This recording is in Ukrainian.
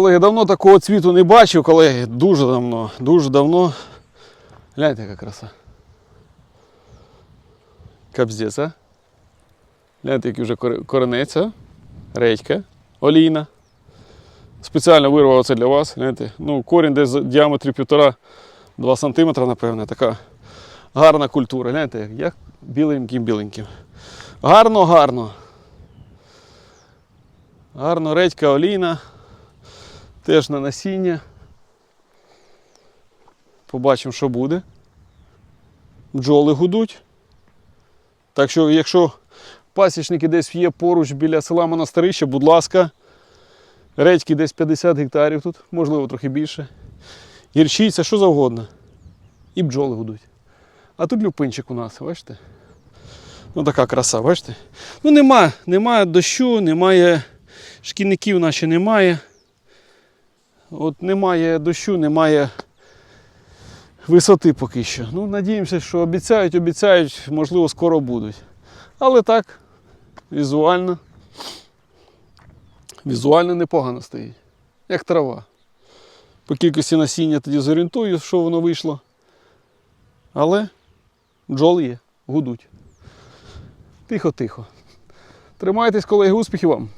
Колеги, давно такого цвіту не бачив, колеги. Дуже давно, дуже давно. Гляньте, яка краса. Капздець, а? Гляньте, який вже коре- коренець? Редька, олійна. Спеціально вирвав це для вас. Гляньте. Ну, корінь десь в діаметрі 1,5-2 см, напевне, така гарна культура. Гляньте, як, біленьким-біленьким. Гарно, гарно. Гарно, редька, олійна. Теж на насіння. Побачимо, що буде. Бджоли гудуть. Так що, якщо пасічники десь є поруч біля села Монастирище, будь ласка, редьки десь 50 гектарів тут, можливо, трохи більше. Гірчиця, що завгодно. І бджоли гудуть. А тут люпинчик у нас, бачите? Ну така краса, бачите? Ну нема, немає дощу, немає шкідників наче немає. От немає дощу, немає висоти поки що. Ну, надіємося, що обіцяють, обіцяють, можливо, скоро будуть. Але так, візуально. Візуально непогано стоїть. Як трава. По кількості насіння тоді зорієнтую, що воно вийшло. Але бджоли є, гудуть. Тихо-тихо. Тримайтесь, колеги, успіхів вам!